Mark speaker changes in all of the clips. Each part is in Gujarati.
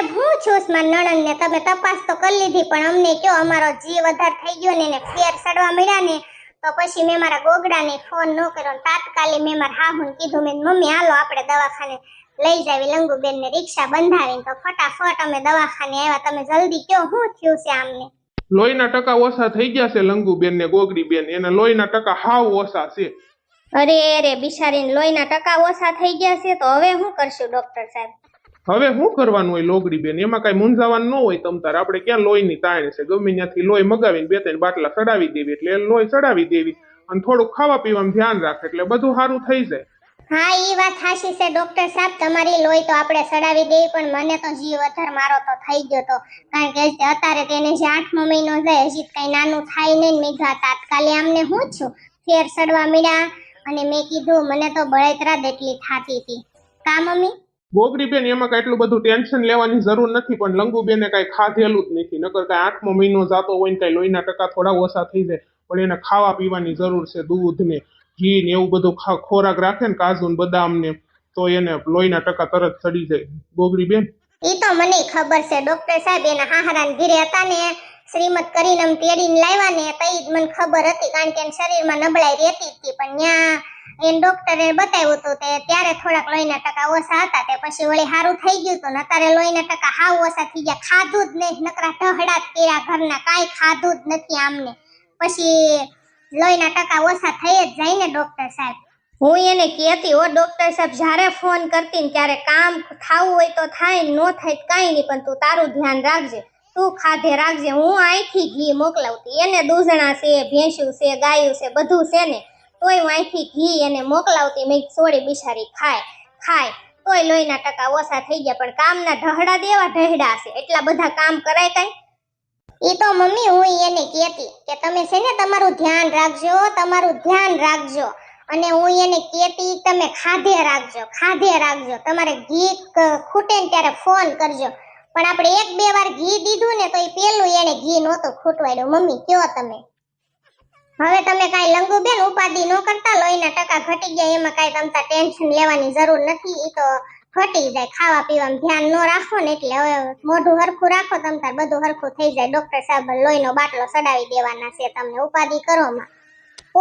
Speaker 1: સાહેબ હું છું ઉસ્માન નણંદ ને તમે તપાસ તો કરી લીધી પણ અમને કયો અમારો જીવ વધારે થઈ ગયો ને એને ફેર સડવા મળ્યા ને તો પછી મેં મારા ગોગડાને ફોન ન કર્યો તાત્કાલિક મેં મારા હાહુને કીધું મેં મમ્મી હાલો આપણે દવાખાને લઈ જાવી લંગુબેન ને રિક્ષા બંધાવીને. તો ફટાફટ અમે દવાખાને આવ્યા. તમે જલ્દી કયો શું થયું છે આમને?
Speaker 2: લોહીના ટકા ઓછા થઈ ગયા છે લંગુબેન ને ગોગડીબેન. એના લોહીના ટકા હાવ ઓછા છે.
Speaker 1: અરે અરે બિચારીને લોહીના ટકા ઓછા થઈ ગયા છે તો હવે શું કરશું ડોક્ટર સાહેબ?
Speaker 2: હવે શું કરવાનું હોય લોગડી બેન એમાં કઈ મૂંઝાવાનું ન હોય તમ તારે. આપણે ક્યાં લોહીની તાણ છે? ગમે ત્યાંથી લોહી મગાવીને બે ત્રણ બાટલા ચડાવી દેવી એટલે લોહી ચડાવી દેવી. અને થોડુંક ખાવા પીવાનું ધ્યાન રાખે એટલે બધું સારું થઈ જાય.
Speaker 1: હા એ વાત હાશી છે, ડોક્ટર સાહેબ. તમારી લોહી તો આપણે ચડાવી દેવી, પણ મને તો જીવ વધારે મારો તો થઈ ગયો તો. કારણ કે અત્યારે તેને જે આઠમો મહિનો જાય હજી કઈ નાનું થાય નહીં મેં કીધું તાત્કાલિક આમને હું છું? ફેર ચડવા મળ્યા અને મેં કીધું, મને તો બળતરા જ એટલી થાતી હતી. કા, મમ્મી?
Speaker 2: ગોગડીબેન, એમાં કઈ એટલું બધું ટેન્શન લેવાની જરૂર નથી, પણ લંગુબેને કઈ ખાધેલું જ નથી. નકર કઈ આઠમો મહિનો જાતો હોય ને કઈ લોહીના ટકા થોડા ઓછા થઈ જાય, પણ એને ખાવા પીવાની જરૂર છે દૂધ ને ઘી ને એવું બધું ખોરાક રાખે ને કાજુ ને બદામ ને, તો એને લોહીના ટકા તરત ચડી જાય. ગોગડીબેન?
Speaker 1: ઈ તો મને ખબર છે. ડોક્ટર સાહેબ એના હાહરાન ઘીરે હતા ને શ્રીમત કરીને તેડીને લાવ્યા ને, તઈ જ મને ખબર હતી, કારણ કે એને શરીરમાં નબળાઈ રહેતી હતી. પણ ત્યાં એને ડોક્ટરે બતાવ્યું હતું તે ત્યારે થોડાક લોહીના ટકા ઓછા હતા તે પછી વળી સારું થઈ ગયું હતું. નકારે લોહીના ટકા હાવ ઓછા થઈ ગયા. ખાધું જ નહીં. નકરા ઢહડા જ કર્યા ઘરના. કાંઈ ખાધું જ નથી આમને. પછી લોહીના ટકા ઓછા થઈ જ જાય ને ડોક્ટર સાહેબ. હું એને કહેતી, હો ડોક્ટર સાહેબ, જ્યારે ફોન કરતી ને ત્યારે કામ થાવું હોય તો થાય ન થાય કાંઈ નહીં, પણ તું તારું ધ્યાન રાખજે. તું ખાધે રાખજે. હું અહીંથી ઘી મોકલાવતી. એને દૂધણા છે, ભેંસું છે, ગાયું છે, બધું છે ને. તોય હું અહીંથી ઘી એને મોકલાવતી મેં છોડી બિચારી ખાય ખાય. તોય લોહીના ટકા ઓછા થઈ ગયા, પણ કામના ઢહડા દેવા ઢહડા છે. એટલા બધા કામ કરાય કાંઈ? એ તો મમ્મી, હું એને કહેતી કે તમે છે ને તમારું ધ્યાન રાખજો, તમારું ધ્યાન રાખજો. અને હું એને કહેતી, તમે ખાધે રાખજો ખાધે રાખજો. તમારે ઘી ખૂટે ને ત્યારે ફોન કરજો. પણ આપણે એક બે વાર ઘી દીધું ને તો એ પેલું એને ઘી નહોતું ખૂટવાડ્યું. મમ્મી, કયો તમે? હવે તમે કાંઈ લંગુબેન ઉપાધિ ન કરતા લોહીના ટકા ઘટી ગયા, એમાં કાંઈ તમતા ટેન્શન લેવાની જરૂર નથી એ તો ઘટી જાય, ખાવા પીવામાં ધ્યાન ન રાખો ને એટલે હવે મોઢું હરખું રાખો, તમ બધું હરખું થઈ જાય. ડોક્ટર સાહેબ લોહીનો બાટલો સડાવી દેવાના છે, તમને ઉપાધિ કરો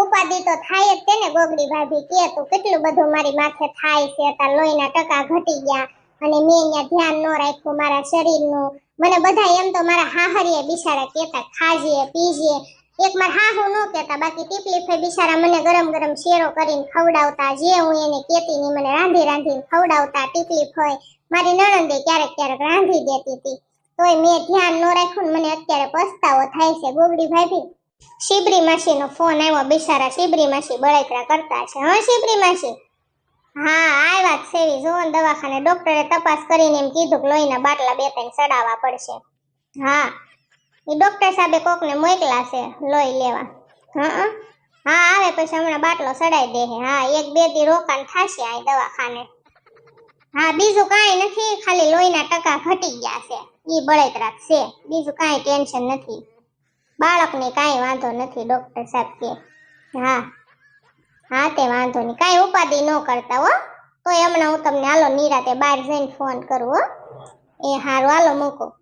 Speaker 1: ઉપાધિ તો થાય જ તેને, ગોગડી ભાભી કે તું કેટલું બધું મારી માથે થાય છે, તાર લોહીના ટકા ઘટી ગયા, અને મેં અહીંયા ધ્યાન ન રાખ્યું મારા શરીરનું. મને બધા એમ તો મારા હાહરીએ બિચારા કહેતા, ખાજે, પીજે એક માર હાહુ ન કહેતા. બાકી ટીપલીફે બિચારા મને ગરમ ગરમ શેરો કરીને ખવડાવતા. જે હું એને કહેતી ની મને રાંધી રાંધીને ખવડાવતા. ટીપલીફ હોય મારી નણંદે ક્યારેક ક્યારેક રાંધી દેતી હતી. તોય મેં ધ્યાન ન રાખ્યું મને અત્યારે પસ્તાવો થાય છે. ગોગડી ભાભી, શિબરી માસીનો ફોન આવ્યો. બિચારા શિબરી માસી બળેકરા કરતા છે. હા, શિબરી માસી? હા, આ વાત સેવી જો દવાખાને ડોક્ટરે તપાસ કરીને એમ કીધું કે લોહીના બાટલા બે ત્રણ ચડાવવા પડશે. હા. એ ડોક્ટર સાહેબે કોકને મોકલા છે, લોહી લેવા. હા હા. આવે પછી હમણાં બાટલો ચડાઈ દે હા, એક બે દી રોકાણ થશે આ દવાખાને. હા, બીજું કાંઈ નથી, ખાલી લોહીના ટકા ઘટી ગયા છે. એ બળતરા છે. બીજું કાંઈ ટેન્શન નથી. બાળકને કાંઈ વાંધો નથી ડોક્ટર સાહેબ કે. હા. હા, તે વાંધો નહીં. કાંઈ ઉપાધિ ન કરતા હો. તો હમણાં હું તમને હાલો નિરાતે બહાર જઈને ફોન કરું, હો. એ હારું, હાલો મૂકો.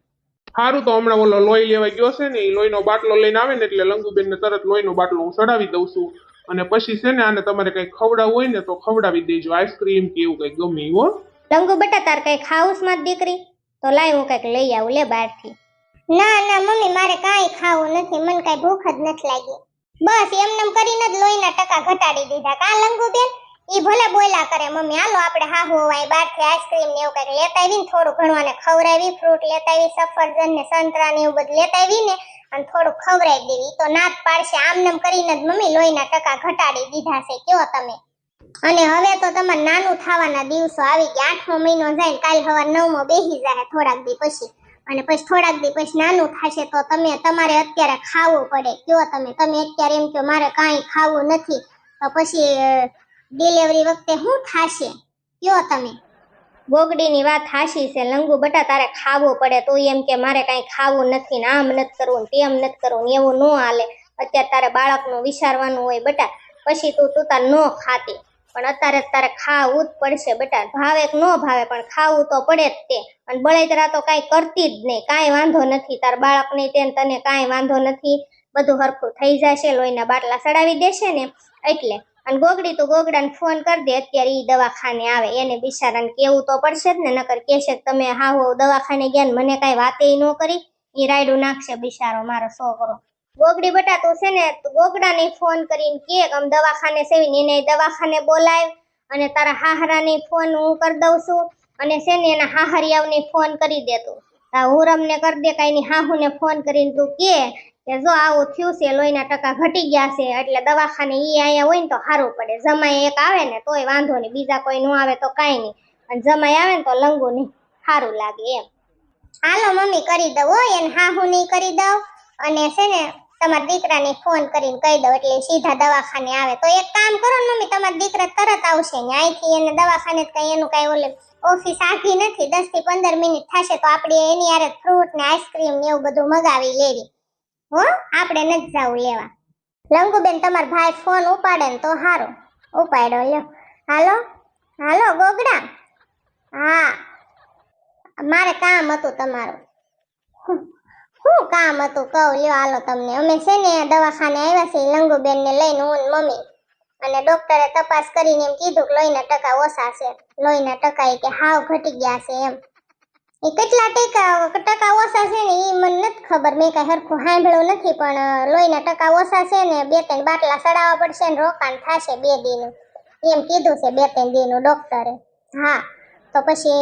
Speaker 2: સારું તો હમણાં ઓલો લોહી લેવા ગયો છે ને એ લોહીનો બાટલો લઈને આવે ને એટલે લંગુબેનને તરત લોહીનો બાટલો હું ચડાવી દઉં છું. અને પછી છે ને આને તમારે કઈ ખવડાવવું હોય ને તો ખવડાવી દેજો, આઈસ્ક્રીમ કે એવું કઈ ગમે હો.
Speaker 1: લંગુ બેટા, તાર કઈ ખાવું માં દીકરી? તો લાય હું કંઈક લઈ આવું, લે બહારથી. ના ના, મમ્મી, મારે કાંઈ ખાવું નથી, મને કાંઈ ભૂખ જ નથી લાગી. બસ એમ એમનેમ કરીને જ લોહીના ટકા ઘટાડી દીધા. કા લંગુ બેન ઈ ભલે બોલ્યા કરે, મમ્મી, હાલો આપણે હાહુ હોય બહારથી આઈસ્ક્રીમ ને એવું કંઈક લેતા આવી ને થોડું ઘણું અને ખવડાવી, ફ્રૂટ લેતા આવી સફરજન ને સંતરા ને એવું બધું લેતા આવી ને અને થોડું ખવડાવી દેવી. તો નાત પાડશે આમનેમ કરીને જ, મમ્મી, લોહીના ટકા ઘટાડી દીધા છે, કયો તમે? અને હવે તો તમારે નાનું થવાના દિવસો આવી ગયા. આઠમો મહિનો જાય ને કાલ હવા નવમો બેસી જાય થોડાક દી પછી. અને પછી થોડાક દી પછી નાનું થશે તો તમે તમારે અત્યારે ખાવું પડે. કયો તમે? તમે અત્યારે એમ કહો, મારે કાંઈ ખાવું નથી. તો પછી ડિલિવરી વખતે શું થાશે કયો તમે. ગોગડીની વાત હાશી છે, લંગુ બટા તારે ખાવું પડે, તો એમ કે મારે કાંઈ ખાવું નથી ને આમ નથી કરવું ને તેમ નથી કરવું એવું ન હાલે. અત્યારે તારે બાળકનું વિચારવાનું હોય બટા, પછી તું તું તાર ન ખાતી. પણ અત્યારે તારે ખાવું જ પડશે બેટા, ભાવે ન ભાવે, પણ ખાવું તો પડે જ તે. અને બળેતરા તો કાંઈ કરતી જ નહીં, કાંઈ વાંધો નથી. તાર બાળકને તેને તને કાંઈ વાંધો નથી. બધું હરખું થઈ જશે, લોહીના બાટલા ચડાવી દેશે ને, એટલે અને ગોગડી તો ગોગડાને ફોન કરી દે, અત્યારે એ દવાખાને આવે. એને બિચારાને કેવું તો પડશે જ ને, નકર કહેશે કે તમે હા દવાખાને ગયા ને મને કાંઈ વાતે ન કરી એ રાયડું નાખશે બિચારો, મારો છોકરો. ગોગડી બટા તું છે ને ગોગડાને ફોન કરીને કે આમ દવાખાને સેવીને એને દવાખાને બોલાય અને તારા હાહરાને ફોન હું કરી દઉં છું અને છે ને એના હાહરિયાઓને ફોન કરી દે તું. આ હુરમને કરી દે કાંઈ હાહુને ફોન કરીને તું કે કે જો આવું થયું છે, લોહીના ટકા ઘટી ગયા છે, એટલે દવાખાને ઈ અહીંયા હોય ને તો સારું પડે. જમાઈ એક આવે ને તોય વાંધો નહીં, બીજા કોઈ ન આવે તો કાંઈ નહીં. અને જમાઈ આવે ને તો લંગુ નહીં, સારું લાગે એમ. હાલો મમ્મી કરી દઉં હો, એને હા હું નહીં કરી દઉં. અને છે ને, તમારા દીકરાને ફોન કરીને કહી દઉં, એટલે સીધા દવાખાને આવે. તો એક કામ કરો ને મમ્મી, તમારા દીકરા તરત આવશે ને અહીંથી એને દવાખાને જ કંઈ એનું કાંઈ ઓલે ઓફિસ આખી નથી, દસથી પંદર મિનિટ થશે તો આપણે એની યારે ફ્રૂટ ને આઈસ્ક્રીમ ને એવું બધું મગાવી લેવી. હો, આપણે નથી જવું લેવા. લંગુબેન તમારા ભાઈ ફોન ઉપાડે ને તો સારું ઉપાડ્યો, લ્યો. હાલો? હાલો, ગોગડા? હા. મારે કામ હતું તમારું. શું કામ હતું? કહું, લ્યો, હાલો તમને. અમે છે ને દવાખાને આવ્યા છીએ, લંગુબેનને લઈને હું મમ્મી. અને ડોક્ટરે તપાસ કરીને એમ કીધું કે લોહીના ટકા ઓછા છે. લોહીના ટકા એ કે હાવ ઘટી ગયા છે એમ. એ કેટલા ટકા ટકા ઓછા છે ને એ મને નથી ખબર. મેં કઈ હરખું સાંભળ્યું નથી, પણ લોહીના ટકા ઓછા છે ને બે ત્રણ બાટલા ચડાવવા પડશે ને રોકાણ થશે બે દીનું. એમ કીધું છે બે ત્રણ દીનું ડોક્ટરે. હા, તો પછી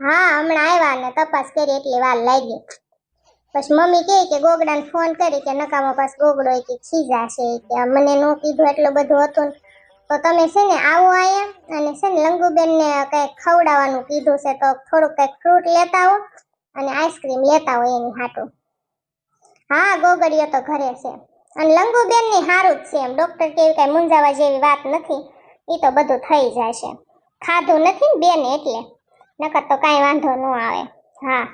Speaker 1: હા, હમણાં આવ્યા ને તપાસ કરી એટલી વાર લાગી. પછી મમ્મી કહે કે ગોગડાને ફોન કરી કે નકામો પાસ ગોગડો કે ખીજા છે કે. મને ન કીધું એટલું બધું હતું ને. તો તમે છે ને આવો આયા અને છે ને લંગુબેનને કંઈક ખવડાવવાનું કીધું છે તો થોડુંક કંઈક ફ્રૂટ લેતા આવો અને આઈસ્ક્રીમ લેતા હોય એની હાટું. હા ગોગડીઓ તો ઘરે છે. અને લંગુબેનની સારું જ છે એમ. ડૉક્ટર કેવી કઈ મૂંઝાવા જેવી વાત નથી. એ તો બધું થઈ જાય છે ખાધું નથી ને બેન એટલે. નકર તો કાંઈ વાંધો ન આવે. હા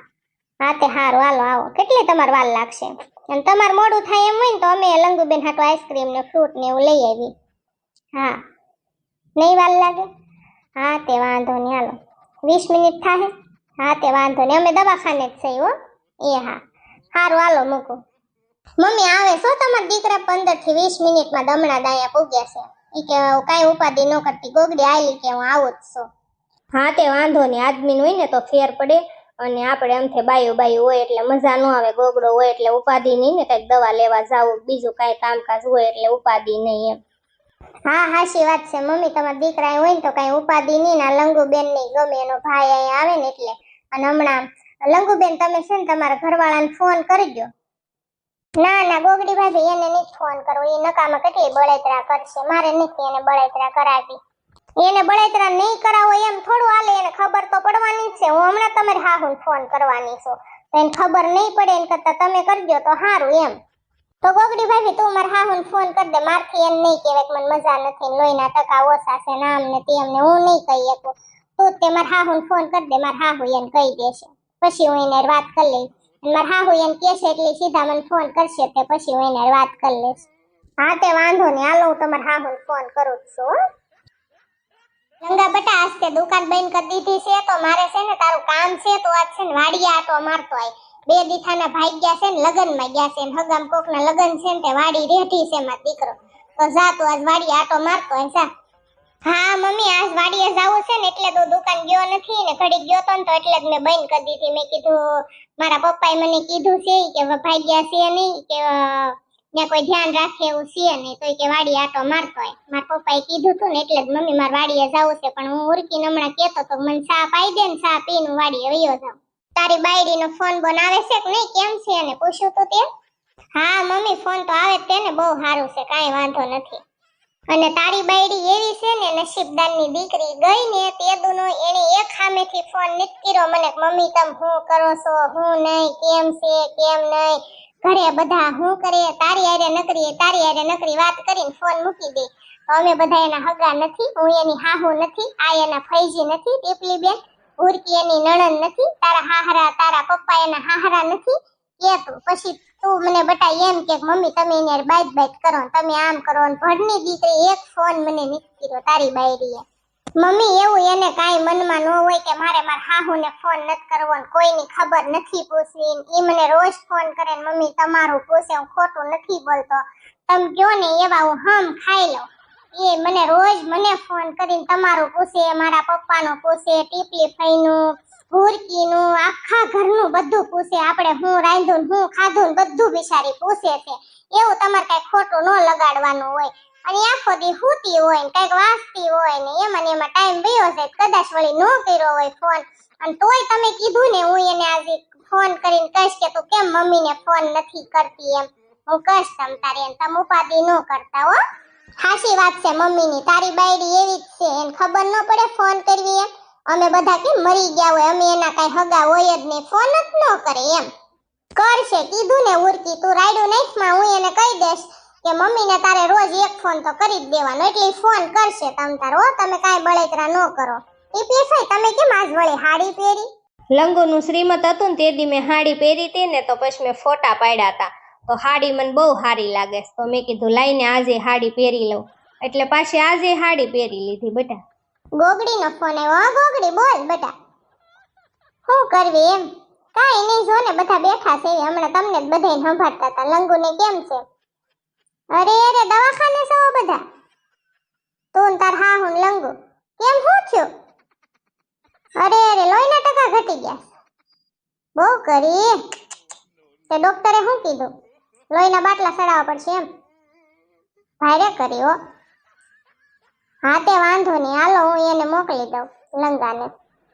Speaker 1: હા તે હારું. હાલો, આવો. કેટલી તમારે વાર લાગશે? અને તમારે મોડું થાય એમ હોય ને તો અમે લંગુબેન હાટું આઈસ્ક્રીમ ને ફ્રૂટ ને એવું લઈ આવી હા. નહીં વાર લાગે? હા, તે વાંધો નહીં, હાલો. વીસ મિનિટ થાય હા, તે વાંધો નહીં. અમે દવાખાને જ છીએ, હો. એ હા. સારું હાલો, મૂકું. મમ્મી, આવે છો તમારા દીકરા પંદરથી વીસ મિનિટમાં દમણા દાયા પૂગ્યા છે? એ કે કાંઈ ઉપાધિ ન કરતી. ગોગડી આવી કે હું આવું જ છું. હા, તે વાંધો નહીં. આદમીનું હોય ને તો ફેર પડે અને આપણે એમથી બાયું બાયું હોય એટલે મજા ન આવે. ગોગડો હોય એટલે ઉપાધિ નહીં ને કંઈક દવા લેવા જાવું. બીજું કાંઈ કામકાજ હોય એટલે ઉપાધિ નહીં એમ. હા હાશી વાત છે. મમ્મી, તમારા દીકરા હોય ને તો કઈ ઉપાધિ નહીં ને લંગુબેનની ગમે એનો ભાઈ અહીંયા આવે ને એટલે. અને હમણાં લંગુબેન, તમે છે ને તમારા ઘરવાળાને ફોન કરજો ના ના, ગોગડી ભાભી એને નહીં ફોન કરવો. એ નકામાં કેટલી બળેતરા કરશે. મારે નથી એને બળેતરા કરાવી. એને બળેતરા નહીં કરાવો એમ થોડું હાલે. એને ખબર તો પડવાની જ છે. હું હમણાં તમારે હાહુને ફોન કરવાની છું. એને ખબર નહીં પડે એને કરતા તમે કરજો તો સારું એમ. તો ગોગડી ભાભી, તું મારા હાહુને ફોન કર દે. મારથી એમ નહીં કહેવાય કે મને મજા નથી લોહીના ટકા ઓછા છે ને આમ ને તેમ હું નહીં કહી શકું. તું તે મારા હાહુને ફોન કર દે, મારા હાહુ એને કહી દેશે. પછી હું એને વાત કરી લઈશ. મારા હાહુ એને કહેશે એટલે સીધા મને ફોન કરશે તે પછી હું એને વાત કરી લઈશ. હા, તે વાંધો નહીં. હાલો, હું તમારા હાહુને ફોન કરું છું. લંગા બટા, આજ તે દુકાન બંધ કરી દીધી છે, તો મારે છે ને તારું કામ છે, તો આજ છે ને વાડીએ આટો મારતો આય. બે દીથાના ભાઈ ગયા છે ને, લગનમાં ગયા છે ને કોકના લગન છે ને, તે વાડી રેઠી છે મારો દીકરો. તો જા તું આજ વાડી આટો મારતો હે જા. હા, મમ્મી, આજ વાડીએ જાવું છે ને, એટલે તો દુકાન ગયો નથી ને ઘડી ગયો તો ને, તો એટલે જ મેં બંધ કરી દીધી. મેં કીધું, મારા પપ્પાએ મને કીધું છે કે ભાઈ ગયા છે નહીં કે, ત્યાં કોઈ ધ્યાન રાખે એવું છે નહીં તો કે વાડી આટો મારતો હોય. મારા પપ્પાએ કીધું તું ને, એટલે જ મમ્મી મારા વાડીએ જાવું છે, પણ હું ઉરકીને હમણાં કહેતો તો મને ચા પાઈ દે ને, ચા પીને વાડીએ વયો જાઉં. તારી બાયડીનો ફોન બનાવે છે કે નહીં? કેમ છે? અને પૂછ્યું તું તે હા, મમ્મી, ફોન તો આવે તેને બહુ સારું છે, કાંઈ વાંધો નથી. અને તારી બાયડી એવી છે ને, નસીબદારની દીકરી ગઈ ને, તે દુનો એને એક સામેથી ફોન નીકળ્યો મને મમ્મી, તમે હું કરો છો? હું નહીં, કેમ છે? કેમ નહીં? ઘરે બધા હું કરે? તારી આરે નકરી, તારી આરે નકરી વાત કરીને ફોન મૂકી દે. અમે બધા એના હગા નથી, હું એની હાહુ નથી, આ એના ફૈજી નથી ટીપલી બેન ઉર્કી એની નણંદ નથી, તારા હાહરા, તારા પપ્પા એના હાહરા નથી કે પછી તું મને બટા એમ કે, મમ્મી, તમે એને બાઈટ બાઈટ કરો તમે આમ કરો ભણની દીકરી એક ફોન મને કર્યો તારી બાયરીએ મમ્મી, એવું એને કાંઈ મનમાં ન હોય કે મારે મારા હાહુને ફોન નથી કરવો ને કોઈની ખબર નથી પૂછવી એ મને રોજ ફોન કરે ને મમ્મી, તમારું પૂછે, હું ખોટું નથી બોલતો. તમે કયો ને એવા હું હમ ખાઈ લઉં. એ મને રોજ મને ફોન કરીને તમારું પૂછે, મારા પપ્પાનો પૂછે, ટીપલી ફઈનું, ભૂરકીનું, આખા ઘરનું બધું પૂછે. આપણે હું રાંધું હું ખાધું બધું બિચારી પૂછે છે. એવું તમારે કઈ ખોટું ન લગાડવાનું હોય. અને આખો દી હુતી હોય ને કંઈક વાંચતી હોય ને એમાં એમાં ટાઈમ ગયો છે કદાચ વળી ન કર્યો હોય ફોન. અને તોય તમે કીધું ને હું એને આજે ફોન કરીને કહીશ કે તું કેમ મમ્મીને ફોન નથી કરતી એમ. હું કહીશ તમ તારે એમ. તમે ઉપાધિ ન કરતા હો. હાચી વાત છે મમ્મીની, તારી બાયડી એવી જ છે, એને ખબર ન પડે ફોન કરવી એમ. અમે બધા કે મરી ગયા હોય, અમે એના કઈ હગા હોય જ નહીં, ફોન જ ન કરે એમ. કરશે, કીધું ને ઉર્કી, તું રાયડું નાખમાં, હું એને કહી દઈશ કે મમ્મીને તારે રોજ એક ફોન તો કરી જ દેવાનો, એટલે ફોન કરશે તમ તારો તમે કાંઈ બળેતરા ન કરો. એ પેસાય, તમે કેમ આજ વળી હાડી પહેરી?
Speaker 3: લંગોનું શ્રીમત હતું ને તે દી મેં હાડી પહેરી હતી ને તો પછી મેં ફોટા પાડ્યા હતા. તો હાડી મને બહુ સારી લાગે તો મેં કીધું, લઈને આજે હાડી પહેરી લઉં. એટલે પાછી આજે હાડી પહેરી લીધી બેટા.
Speaker 1: ગોગડીનો ફોન આવ્યો. ગોગડી, બોલ બેટા. શું કરવી એમ? કાંઈ નહીં, જો ને બધા બેઠા છે હમણાં તમને જ બધા સંભાળતા હતા. લંગુને કેમ છે? અરે અરે, દવાખાને છો બધા. તું તાર હા હું લંગુ. કેમ શું થયું અરે અરે, લોહીના ટકા ઘટી ગયા બહુ કરી. તે ડોક્ટરે શું કીધું? લોહીના બાટલા ચડાવવા પડશે એમ. ભારે કરી હો. હા, તે વાંધો નહીં. હાલો, હું એને મોકલી દઉં લંગાને.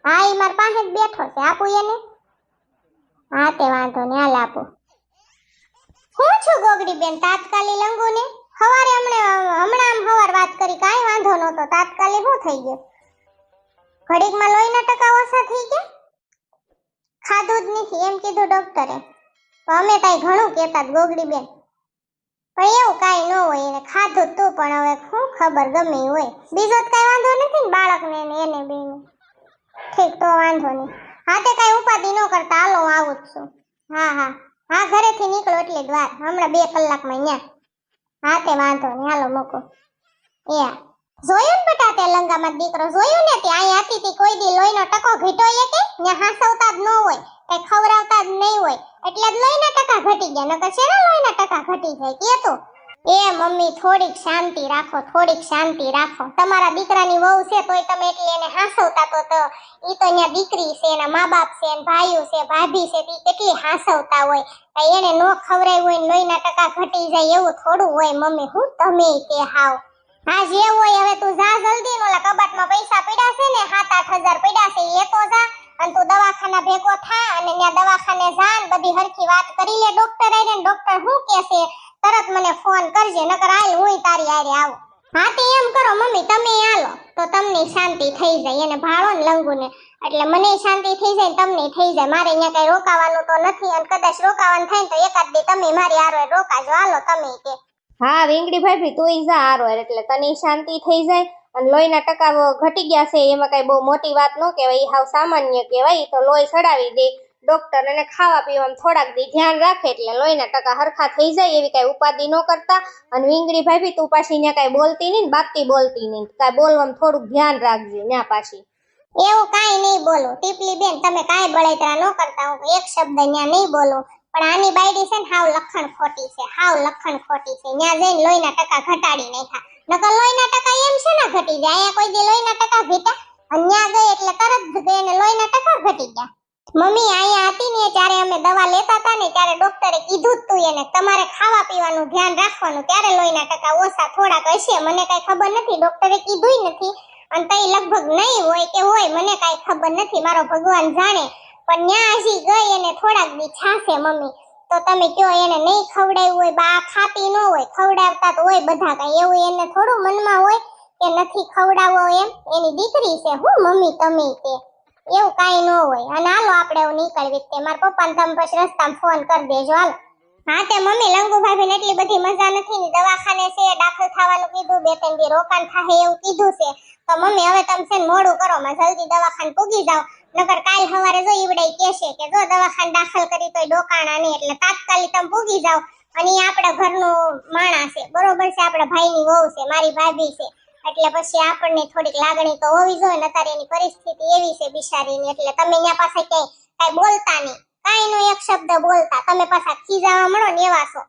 Speaker 1: હા એ મારા પાસે જ બેઠો છે. આપું એને? હા, તે વાંધો નહીં. હાલ આપું. હું છું ગોગડી બેન તાત્કાલિક લંગુને? હવારે હમણે, હમણાં આમ હવાર વાત કરી, કાંઈ વાંધો નહોતો. તાત્કાલિક શું થઈ ગયું? ઘડીકમાં લોહીના ટકા ઓછા થઈ ગયા? ખાધું જ નથી. એમ કીધું ડોક્ટરે. તો અમે કાંઈ ઘણું કહેતા ગોગડી બેન પણ એવું કાંઈ ન હોય, એને ખાધું તું પણ હવે શું ખબર ગમે હોય. બીજો તો કાંઈ વાંધો નથી ને બાળકને એને બેને. ઠીક, તો વાંધો નહીં. હા, તે કાંઈ ઉપાધિ ન કરતા, હાલો આવું જ છું. હા હા. હા, ઘરેથી નીકળો એટલે જ વાર હમણાં બે કલાકમાં ન્યા. હા, તે વાંધો નહીં. હાલો, મૂકો. એ જોયું ને બેટા તે લંગામાં દીકરો? જોયું ને તે? અહીંયા હતી કોઈ દી લોહીનો ટકો ઘીટો એ કે? ન્યા હાસવતા જ ન હોય. કઈ ખવડાવતા જ નહીં હોય. એટલે લોહીના ટકા ઘટી ગયા, નકર શેના લોહીના ટકા ઘટી જાય? કે તો? એ મમ્મી, થોડીક શાંતિ રાખો, થોડીક શાંતિ રાખો. તમારા દીકરાની વહુ છે, તોય તમે એટલી એને હાસવતા તો તો ઈ તો અહીંયા દીકરી છે, એના મા બાપ છે, એના ભાઈઓ છે, ભાભી છે તી કેટલી હાસવતા હોય. એને નો ખવડાવ્યું હોય લોહીના ટકા ઘટી જાય એવું થોડું હોય મમ્મી. હું તમે તે હાવ હા, જે હોય હવે તું જા જલ્દી ને ઓલા કબાટમાં પૈસા પડ્યા છે ને સાત આઠ હજાર પડ્યા છે એ તો જા અને તું દવાખાના ભેગો થા અને ત્યાં દવાખાને જા ને વાત કરી લે ડોક્ટર આઈને ડોક્ટર શું કહેશે તરત મને ફોન કરજે, નકર હાલ હુંય તારી આરે આવો. હા તે એમ કરો, મમ્મી, તમે આલો તો તમને શાંતિ થઈ જાય, એને ભાળો ને લંગુને. એટલે મને શાંતિ થઈ જાય તમને થઈ જાય. મારે અહીંયા કઈ રોકાવાનું તો નથી, અને કદાચ રોકાવાનું થાય તો એકાદ દી તમે મારી આરો રોકાજો. આલો તમે કે.
Speaker 3: હા, વેંગડી ભાભી તું જા આરો એટલે તને શાંતિ થઈ જાય. અને લોહીના ટકા ઘટી ગયા છે, એમાં કઈ બહુ મોટી વાત ન કહેવાય, ઈ હાવ સામાન્ય કહેવાય તો લોહી ચડાવી દે. ડોક્ટર અને ખાવા પીવામાં થોડાક દી ધ્યાન રાખે એટલે લોહીના ટકા હરખા થઈ જાય એવી કઈ ઉપાધિ ન કરતા. અને વિંગડી ભાભી, તું પાછી ત્યાં કઈ બોલતી નહીં બાકી બોલતી નહીં. કઈ બોલવામાં થોડુંક ધ્યાન રાખજે ત્યાં પાછી.
Speaker 1: એવું કાંઈ નહીં બોલું. ટીપલી બેન, તમે કાંઈ બળતરા ન કરતા. હું એક શબ્દ ત્યાં નહીં બોલું. પણ આની બાયડી છે ને હાવ લખણ ખોટી છે. હાવ લખણ ખોટી છે. ત્યાં જઈને લોહીના ટકા ઘટાડી નાખ્યા. નકર લોહીના ટકા એમ છે ને ઘટી જાય. અહીંયા કોઈ દી લોહીના ટકા ઘટ્યા. અને ત્યાં ગઈ એટલે તરત ગઈ અને લોહીના ટકા ઘટી ગયા. મમ્મી અહીંયા હતી ને ત્યારે અમે દવા લેતા હતા ને ત્યારે ડોક્ટરે કીધું તું એને, તમારે ખાવા પીવાનું ધ્યાન રાખવાનું. ત્યારે લોહીના ટકા ઓછા થોડાક હશે, મને કાંઈ ખબર નથી. ડોક્ટરે કીધું નથી. અને તઈ લગભગ નહીં હોય કે હોય, મને કાંઈ ખબર નથી. મારો ભગવાન જાણે. પણ ન્યા હજી ગઈ અને થોડાક દી છાશે મમ્મી. તો તમે કયો, એને નહીં ખવડાવ્યું હોય, બા ખાતી ન હોય, ખવડાવતા તો હોય બધા કઈ. એવું એને થોડું મનમાં હોય કે નથી ખવડાવો એમ. એની દીકરી છે. હું મમ્મી, તમે તે? એવું કઈ ન હોય. અને હાલો આપણે એવું નીકળવી તે. મારા પપ્પાને તમે પછી રસ્તામાં ફોન કરી દેજો. હાલો. હા, તે મમ્મી લંગુ ભાભીને એટલી બધી મજા નથી ને દવાખાને છે, દાખલ થવાનું કીધું, બે ત્રણ દી રોકાણ થાય એવું કીધું છે. તો મમ્મી, હવે તમે છે મોડું કરો. માં જલ્દી દવાખાને પૂગી જાઓ. નકર કાલ સવારે જો ઈવડે કહેશે કે જો દવાખાને દાખલ કરી તોય ડોકાણા નહીં એટલે તાત્કાલિક તમે પૂગી જાઓ. અને આપણા ઘરનું માણસ છે. બરોબર છે, આપણા ભાઈની વહુ છે, મારી ભાભી છે. એટલે પછી આપણને થોડીક લાગણી તો હોવી જોઈએ અત્યારે એની પરિસ્થિતિ એવી છે બિચારીની. એટલે તમે ત્યાં પાસે ક્યાંય કઈ બોલતા નહીં. કાંઈ નો એક શબ્દ બોલતા. તમે પાછા ખીજાવા મળો ને એવા છો.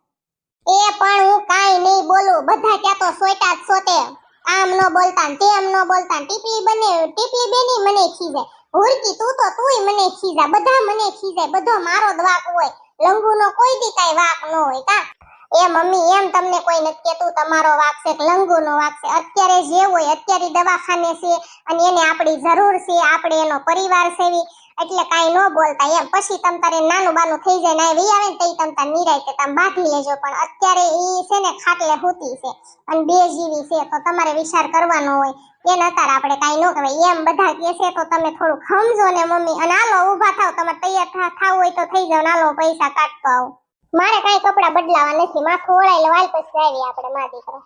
Speaker 1: એ પણ હું કાંઈ નહીં બોલું. બધા ત્યાં તો સોટા જ સોતે. આમ નો બોલતા તેમ નો બોલતા ટીપલી બને, ટીપલી બેની મને ખીજે. હુરકી તું તો તુંય મને ખીજા. બધા મને ખીજે. બધો મારો જ વાક હોય. લંગુનો કોઈ દી કાંઈ વાક ન હોય. કા? એ મમ્મી, એમ તમને કોઈ નથી કહેતું, તમારો વાક છે લંગુનો વાક છે. અત્યારે જે હોય, અત્યારે દવાખાને છે અને એને આપણી જરૂર છે, આપણે એનો પરિવાર સેવી. એટલે કાંઈ ન બોલતા. એમ, પછી તમ તારે નાનું બાનું થઈ જાય ના આ વી આવે ને તઈ તમ તાર નિરાયતે તમે બાંધી લેજો. પણ અત્યારે એ છે ને ખાટલે હુતી છે અને બે જીવી છે, તો તમારે વિચાર કરવાનો હોય. એને અત્યારે આપણે કાંઈ ન કહેવાય. એમ બધા કહે છે, તો તમે થોડું સમજો ને મમ્મી. અને હાલો, ઊભા થાવ. તમારે તૈયાર થાવ હોય તો થઈ જાવ નાલો પૈસા કાઢતો આવું. મારે કાંઈ કપડાં બદલાવા નથી. માથું ઓળાઈ લો હાલ પછી આવી આપણે મા દીકરો.